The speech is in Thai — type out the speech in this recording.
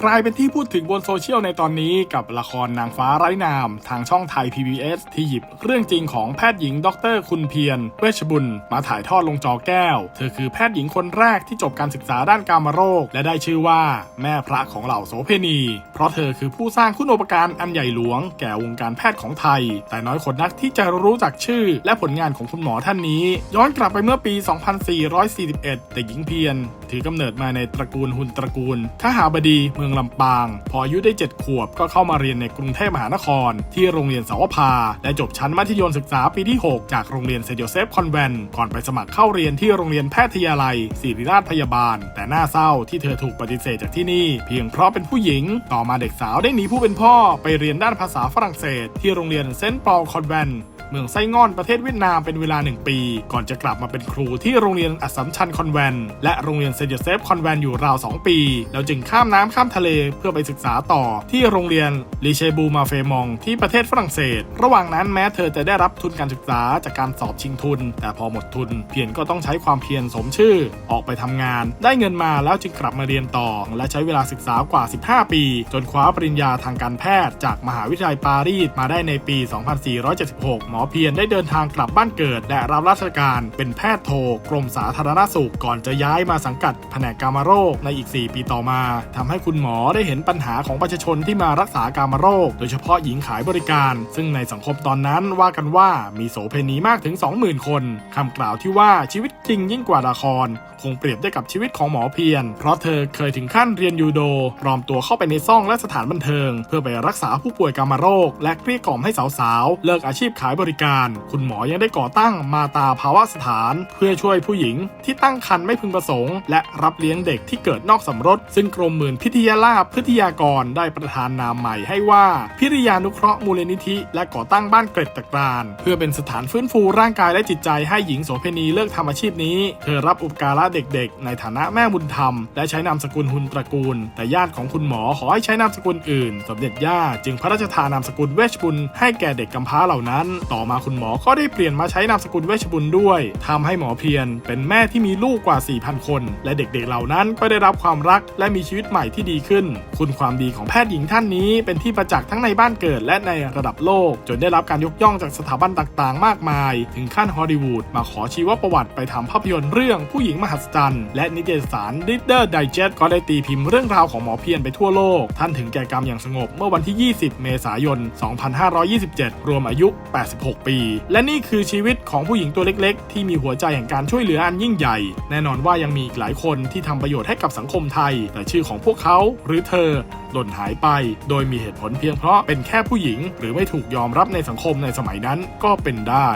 กลายเป็นที่พูดถึงบนโซเชียลในตอนนี้กับละครนางฟ้าไร้นาม ทางช่องไทย PBS ที่หยิบเรื่องจริงของแพทย์หญิง ดร คุณเพียรเวชบุญ มาถ่ายทอดลงจอแก้ว เธอคือแพทย์หญิงคนแรกที่จบการศึกษาด้านการมโรค และได้ชื่อว่าแม่พระของเหล่าโสเพณี เพราะเธอคือผู้สร้างคุณูปการอันใหญ่หลวง แก่วงการแพทย์ของไทย แต่น้อยคนนักที่จะรู้จักชื่อ และผลงานของคุณหมอท่านนี้ ย้อนกลับไปเมื่อปี 2441 เด็กหญิงเพียร ถือกำเนิดมาในตระกูลหุนตระกูลขหาบดีเมืองลำปาง พออายุได้ 7 ขวบก็เข้ามาเรียนในกรุงเทพมหานคร ที่โรงเรียนสาวภาและจบชั้นมัธยมศึกษาปีที่ 6 จากโรงเรียนเซนต์โยเซฟคอนแวนก่อนไปสมัครเข้าเรียนที่โรงเรียนแพทยาลัยศิริราชพยาบาล แต่น่าเศร้าที่เธอถูกปฏิเสธจากที่นี่ เพียงเพราะเป็นผู้หญิง ต่อมาเด็กสาวได้หนีผู้เป็นพ่อ ไปเรียนด้านภาษาฝรั่งเศส ที่โรงเรียนเซนต์ปอลคอนแวนเมืองไส้ง่อนประเทศเวียดนามเป็นเวลา 1 ปี ก่อนจะกลับมาเป็นครูที่โรงเรียนอัสสัมชัญคอนแวนและโรงเรียนเซนต์โยเซฟคอนแวนอยู่ราว 2 ปี แล้วจึงข้ามน้ำข้ามทะเลเพื่อไปศึกษาต่อที่โรงเรียนลีเชบูมาเฟมองที่ประเทศฝรั่งเศส ระหว่างนั้นแม้เธอจะได้รับทุนการศึกษาจากการสอบชิงทุน แต่พอหมดทุน เพียรก็ต้องใช้ความเพียรสมชื่อ ออกไปทำงาน ได้เงินมาแล้วจึงกลับมาเรียนต่อ และใช้เวลาศึกษากว่า 15 ปี จนคว้าปริญญาทางการแพทย์ จากมหาวิทยาลัยปารีสมาได้ในปี 2476 หมอเพียรได้เดินทางกลับบ้านเกิด และรับราชการเป็นแพทย์โทกรมสาธารณสุขก่อนจะย้ายมาสังกัดแผนกกามโรคในอีก 4 ปีต่อมาทำให้คุณหมอได้เห็นปัญหาของประชาชนที่มารักษากามโรค โดยเฉพาะหญิงขายบริการ ซึ่งในสังคมตอนนั้นว่ากันว่ามีโสเพณีมากถึง 20,000 คนคำกล่าวที่ว่าชีวิตจริงยิ่งกว่าละคร คงเปรียบได้กับชีวิตของหมอเพียรเพราะเธอเคยถึงขั้นเรียนยูโดปลอมตัวเข้าไปในซ่องและสถานบันเทิง เพื่อไปรักษาผู้ป่วยกามโรค และเกลี้ยกล่อมให้สาวๆ เลิกอาชีพขายบริการ คุณหมอยังได้ก่อตั้งมาตาภาวะสถาน เพื่อช่วยผู้หญิงที่ตั้งครรภ์ไม่พึงประสงค์และรับเลี้ยงเด็กที่เกิดนอกสมรส ซึ่งกรมหมื่นพิทยาลาภพิทยากรได้ประทานนามใหม่ให้ว่า พิริยานุเคราะห์มูลนิธิ และก่อตั้งบ้านเกร็ดตะกราน เพื่อเป็นสถานฟื้นฟูร่างกายและจิตใจให้หญิงโสเพณีเลิกทำอาชีพนี้ เธอรับอุปการะเด็กๆ ในฐานะแม่บุญธรรม และใช้นามสกุลหุนตระกูล แต่ญาติของคุณหมอขอให้ใช้นามสกุลอื่น สมเด็จย่าจึงพระราชทานนามสกุลเวชบุญให้แก่เด็กกำพร้าเหล่านั้น ต่อมาคุณหมอก็ได้เปลี่ยนมาใช้นามสกุลเวชบุญด้วยทำให้หมอเพียรเป็นแม่ที่มีลูกกว่า 4,000 คนและเด็กๆเหล่านั้นก็ได้รับความรักและมีชีวิตใหม่ที่ดีขึ้น คุณความดีของแพทย์หญิงท่านนี้ เป็นที่ประจักษ์ทั้งในบ้านเกิดและในระดับโลก จนได้รับการยกย่องจากสถาบันต่างๆ มากมาย ถึงขั้นฮอลลีวูดมาขอชีวประวัติไปทำภาพยนตร์เรื่องผู้หญิงมหัศจรรย์และนิตยสาร Reader Digest ก็ได้ตีพิมพ์เรื่องราวของหมอเพียรไปทั่วโลก ท่านถึงแก่กรรมอย่างสงบเมื่อวันที่ 20 เมษายน 2527 รวมอายุ 86 ปี และนี่คือชีวิตของผู้หญิงตัวเล็ก ๆ ที่มีหัวใจแห่งการช่วยเหลืออันยิ่งใหญ่ แน่นอนว่ายังมีอีกหลายคนที่ทำประโยชน์ให้กับสังคมไทย แต่ชื่อของพวกเขาหรือเธอหล่นหายไป โดยมีเหตุผลเพียงเพราะเป็นแค่ผู้หญิง หรือไม่ถูกยอมรับในสังคมในสมัยนั้นก็เป็นได้